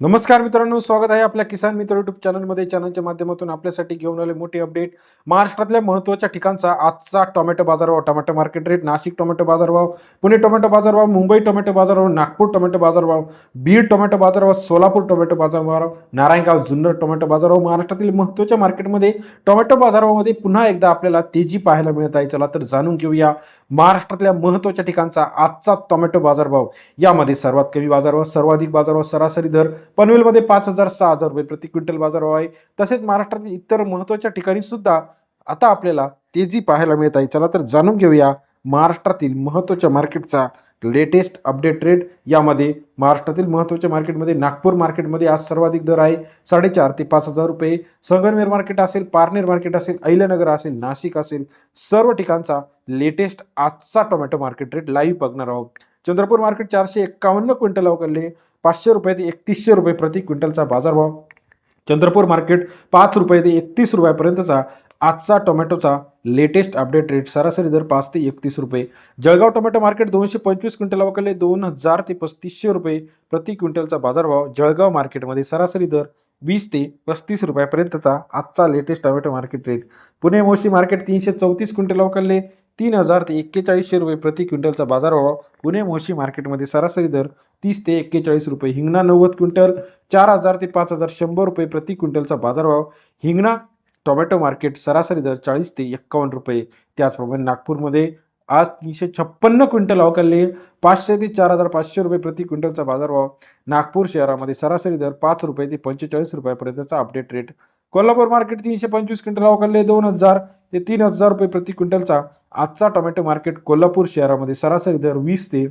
नमस्कार मित्रांनो स्वागत आहे आपल्या किसान मित्र युट्यूब चॅनलमध्ये चॅनलच्या माध्यमातून आपल्यासाठी घेऊन आले मोठी अपडेट महाराष्ट्रातल्या महत्त्वाच्या ठिकाणचा आजचा टोमॅटो बाजारभाव. Tomato market rate Nashik tomato बाजारभाव पुणे टोमॅटो बाजारभाव मुंबई टोमॅटो बाजारभाव नागपूर टोमॅटो बाजारभाव बीड टोमॅटो बाजारभाव सोलापूर टोमॅटो बाजारभाव नारायणगाव जुन्नर टोमॅटो बाजारभाव. महाराष्ट्रातील महत्त्वाच्या मार्केटमध्ये टोमॅटो बाजारभावामध्ये पुन्हा एकदा आपल्याला तेजी पाहायला मिळत आहे. चला तर जाणून घेऊया महाराष्ट्रातल्या महत्त्वाच्या ठिकाणचा आजचा टोमॅटो बाजारभाव. यामध्ये सर्वात कमी बाजारभाव सर्वाधिक बाजारभाव सरासरी दर पनवेलमध्ये पाच हजार सहा हजार रुपये प्रति क्विंटल बाजारभाव आहे. तसेच महाराष्ट्रातील इतर महत्त्वाच्या ठिकाणी सुद्धा आता आपल्याला तेजी पाहायला मिळत आहे चला तर जाणून घेऊया महाराष्ट्रातील महत्त्वाच्या मार्केटचा लेटेस्ट अपडेट रेट यामध्ये महाराष्ट्रातील महत्त्वाच्या मार्केटमध्ये नागपूर मार्केटमध्ये आज सर्वाधिक दर आहे साडेचार ते पाच हजार रुपये. संगमनेर मार्केट असेल पारनेर मार्केट असेल अहिल्यानगर असेल नाशिक असेल सर्व ठिकाणचा लेटेस्ट आजचा टोमॅटो मार्केट रेट लाईव्ह बघणार आहोत. चंद्रपूर मार्केट चारशे एक्कावन्न क्विंटल अवघडले पाचशे रुपये ते एकतीसशे रुपये प्रति क्विंटलचा बाजारभाव. चंद्रपूर मार्केट पाच रुपये ते एकतीस रुपयापर्यंतचा आजचा टोमॅटोचा लेटेस्ट अपडेट रेट सरासरी दर पाच ते एकतीस रुपये. जळगाव टोमॅटो मार्केट दोनशे पंचवीस क्विंटल अवघडले दोन हजार ते पस्तीसशे रुपये प्रति क्विंटलचा बाजारभाव. जळगाव मार्केटमध्ये सरासरी दर वीस ते पस्तीस रुपयापर्यंतचा आजचा latest tomato market rate. Pune Moshi market तीनशे चौतीस क्विंटल अवघडले तीन हजार ते एक्केचाळीसशे रुपये प्रति क्विंटलचा बाजारभाव पुणे मोशी मार्केटमध्ये सरासरी दर तीस ते एक्केचाळीस रुपये हिंगणा नव्वद क्विंटल चार हजार ते पाच हजार शंभर रुपये प्रति क्विंटलचा बाजारभाव हिंगणा टोमॅटो मार्केट सरासरी दर चाळीस ते एक्कावन्न रुपये. त्याचप्रमाणे नागपूरमध्ये आज तीनशे छप्पन्न क्विंटल अवकालले पाचशे ते चार हजार पाचशे रुपये प्रति क्विंटलचा बाजारभाव. नागपूर शहरामध्ये सरासरी दर पाच रुपये ते पंचेचाळीस रुपयापर्यंतचा अपडेट रेट कोल्हापूर मार्केट तीनशे पंचवीस क्विंटल अवकालले दोन हजार ते तीन हजार रुपये प्रति क्विंटलचा आजचा टोमॅटो मार्केट कोल्हापूर शहरामध्ये सरासरी दर वीस ते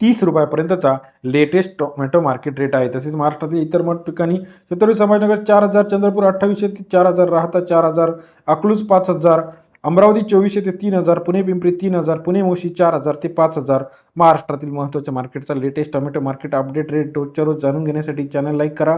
तीस रुपयापर्यंतचा लेटेस्ट टोमॅटो मार्केट रेट आहे. तसेच महाराष्ट्रातील इतर मठ ठिकाणी छत्रपती संभाजीनगर चार हजार चंद्रपूर अठ्ठावीसशे ते चार हजार राहता चार हजार अकलूज पाच हजार अमरावती चोवीसशे ते तीन हजार पुणे पिंपरी तीन हजार पुणे मोशी चार हजार ते पाच हजार महाराष्ट्रातील महत्त्वाच्या मार्केटचा latest tomato market update rate रोजच्या रोज जाणून घेण्यासाठी चॅनल लाईक करा.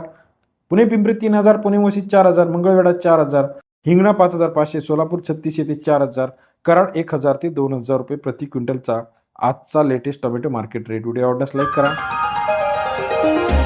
पुणे पिंपरी तीन हजार पुणे मोशी चार हजार मंगळवेढा चार हजार हिंगणा पाच हजार पाचशे सोलापूर छत्तीसशे ते चार हजार कराड एक हजार ते दोन हजार रुपये प्रति क्विंटलचा आजचा latest tomato market rate video आवडल्यास लाईक करा.